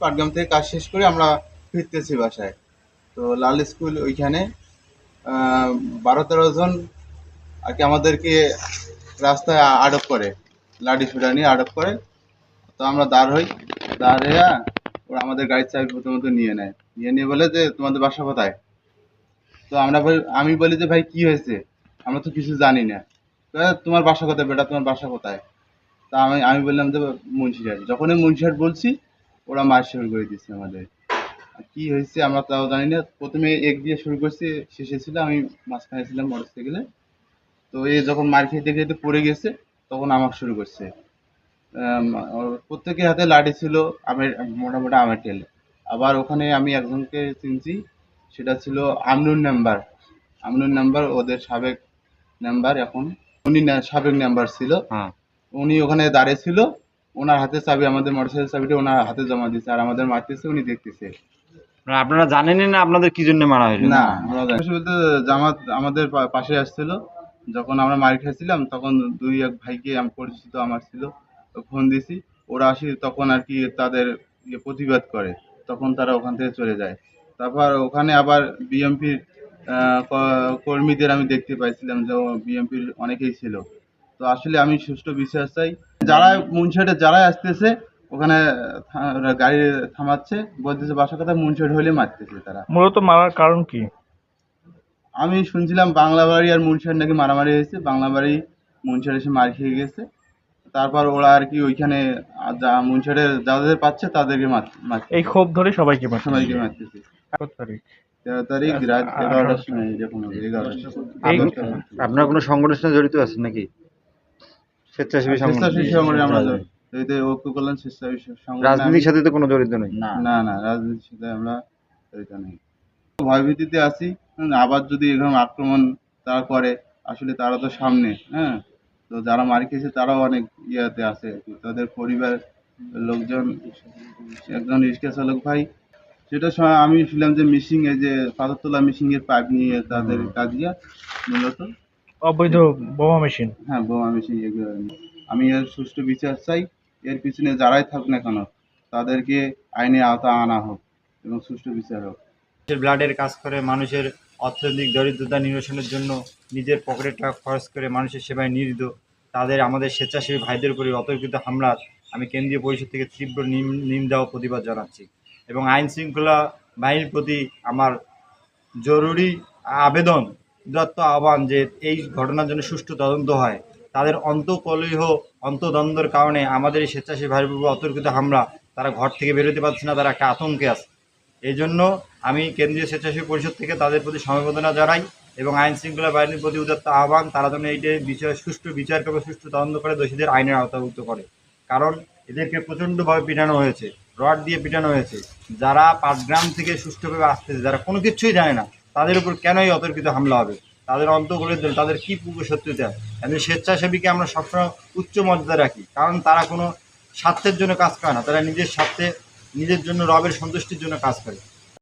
পাটগ্রাম থেকে কাজ শেষ করে আমরা ফিরতেছি বাসায়। তো লাল স্কুল ওইখানে। বারো তেরো জন আর কি আমাদেরকে রাস্তায় আটক করে। লাঠি ছুটা নিয়ে আটক করে। তো আমরা দাঁড় হই। দাঁড় হইয়া ওরা আমাদের গাড়ির চাবি প্রথমত নিয়ে নেয়। নিয়ে নিয়ে বলে যে, তোমাদের বাসা কোথায়? তো আমরা আমি বলি যে, ভাই, কি হয়েছে? আমরা তো কিছু জানি না। তোমার বাসা কোথায় বেটা? তোমার বাসা কোথায়? তা আমি আমি বললাম যে, মুন্সিরহাট। যখনই মুন্সিরহাট বলছি ওরা মার শুরু করে দিচ্ছে আমাদের। কি হয়েছে আমরা তাও জানি না। প্রথমে এক দিয়ে শুরু করছি শেষে ছিল আমি মাঝখানে ছিলাম মোটর সাইকেলে তো এ যখন মার খেতে খেতে পড়ে গেছে তখন আমার শুরু করছে। প্রত্যেকের হাতে লাঠি ছিল আমের মোটামুটি আমের টেল আবার ওখানে আমি একজনকে চিনছি সেটা ছিল আমনুর নাম্বার। আমনুর নাম্বার ওদের সাবেক নাম্বার এখন। উনি সাবেক নাম্বার ছিল। হ্যাঁ। উনি ওখানে দাঁড়িয়ে ছিল ওনার হাতে চাবি আমাদের মোটরসাইকেল চাবিটা ওনার হাতে জমা দিচ্ছে আর আমাদের মারতেছে উনি দেখতেছে। মানে আপনারা জানেনই না আপনাদের কি জন্য মারা হয়েছে না আমরা জানি বলতে জামাত আমাদের পাশে আসছিল। যখন আমরা মার খেয়েছিলাম তখন দুই এক ভাইকে আমি পরিচিত আমার ছিল ফোন দিছি ওরা আসি তখন আর কি তাদের ইয়ে প্রতিবাদ করে তখন তারা ওখান থেকে চলে যায়। তারপর ওখানে আবার বিএমপির কর্মীদের আমি দেখতে পাইছিলাম যে বিএমপির অনেকেই ছিল। তো আসলে আমি সুষ্ঠু বিশ্বাস চাই। যারা মুনশেটে যারাই আসতেছে ওখানে গাড়ি থামাচ্ছে। বলতেছে বাসা কথা মুনশেট হলে মারতেছে তারা। মূলত মারার কারণ কি? আমি শুনছিলাম বাংলা বাড়ি আর মুনশার নাকি মারামারি হয়েছে। বাংলা বাড়ি মুনশার এসে মার খেয়ে গেছে। তারপর ওরা আর কি ওইখানে যা যাদের পাচ্ছে তাদেরকে মারছে এই ক্ষোভ ধরে সবাইকে সবাইকে মারতেছে। আপনারা কোনো সংগঠনের সাথে জড়িত আছেন নাকি? স্বেচ্ছাসেবী সংগঠন। স্বেচ্ছাসেবী সংগঠনে আমরা জড়িত ঐক্য কল্যাণ স্বেচ্ছাসেবী সংগঠনে রাজনীতির সাথে তো কোনো জড়িত নেই। না। না রাজনীতির সাথে আমরা জড়িত নেই। ভয়ভীতিতে আছি। হুম, আবার যদি এরকম আক্রমণ তারা করে আসলে তারা তো সামনে হ্যাঁ? তো যারা মার খেয়েছে তারাও অনেক ইয়াতে আছে আর কি। তাদের পরিবার লোকজন একজন রিক্সা চালক ভাই সেটা আমি শুনলাম যে মিশিং এ যে পাথরতলা মিশিং এর পাইপ নিয়ে তাদের কাজিয়া মূলত অবৈধ বোমা মেশিন? হ্যাঁ বোমা মিশিং এগুলো আমি এর সুষ্ঠু বিচার চাই। এর পিছনে যারাই থাক না কেন তাদেরকে আইনে আওতা আনা হোক এবং সুষ্ঠু বিচার হোক। ব্লাডের কাজ করে মানুষের অর্থনৈতিক দরিদ্রতা নিরসনের জন্য নিজের পকেটের টাকা খরচ করে মানুষের সেবায় নিয়োজিত তাদের আমাদের স্বেচ্ছাসেবী ভাইদের উপরে অতর্কিত হামলার আমি কেন্দ্রীয় পরিষদ থেকে তীব্র নিম- নিন্দা ও প্রতিবাদ জানাচ্ছি। এবং আইন শৃঙ্খলা বাহিনীর প্রতি আমার জরুরি আবেদন দত্ত আহ্বান যে এই ঘটনার জন্য সুষ্ঠু তদন্ত হয়, তাদের অন্তকলহ অন্তদ্বন্দ্বের কারণে আমাদের এই স্বেচ্ছাসেবী ভাইয়ের অতর্কিত হামলা, তারা ঘর থেকে বেরোতে পারছে না, তারা একটা আতঙ্কে আছে। এই জন্য আমি কেন্দ্রীয় স্বেচ্ছাসেবী পরিষদ থেকে তাদের প্রতি সমবেদনা জানাই এবং আইন শৃঙ্খলা বাহিনীর প্রতি উদাত্ত আহ্বান, তারা যেন এইটা বিচার, সুষ্ঠু বিচার করে সুষ্ঠু তদন্ত করে দোষীদের আইনের আওতাভুক্ত করে। কারণ এদেরকে প্রচণ্ডভাবে পিটানো হয়েছে, রড দিয়ে পিটানো হয়েছে। যারা পাটগ্রাম থেকে সুষ্ঠুভাবে আসতেছে, যারা কোনো কিছুই জানে না তাদের উপর কেনই অতর্কিত হামলা হবে? তাদের অন্তগুলো তাদের কী পূর্ব শত্রুতা? এমনি স্বেচ্ছাসেবীকে আমরা সবসময় উচ্চ মর্যাদা রাখি, কারণ তারা কোনো স্বার্থের জন্য কাজ করে না। তারা নিজের স্বার্থে নিজের জন্য রবের সন্তুষ্টির জন্য কাজ করে।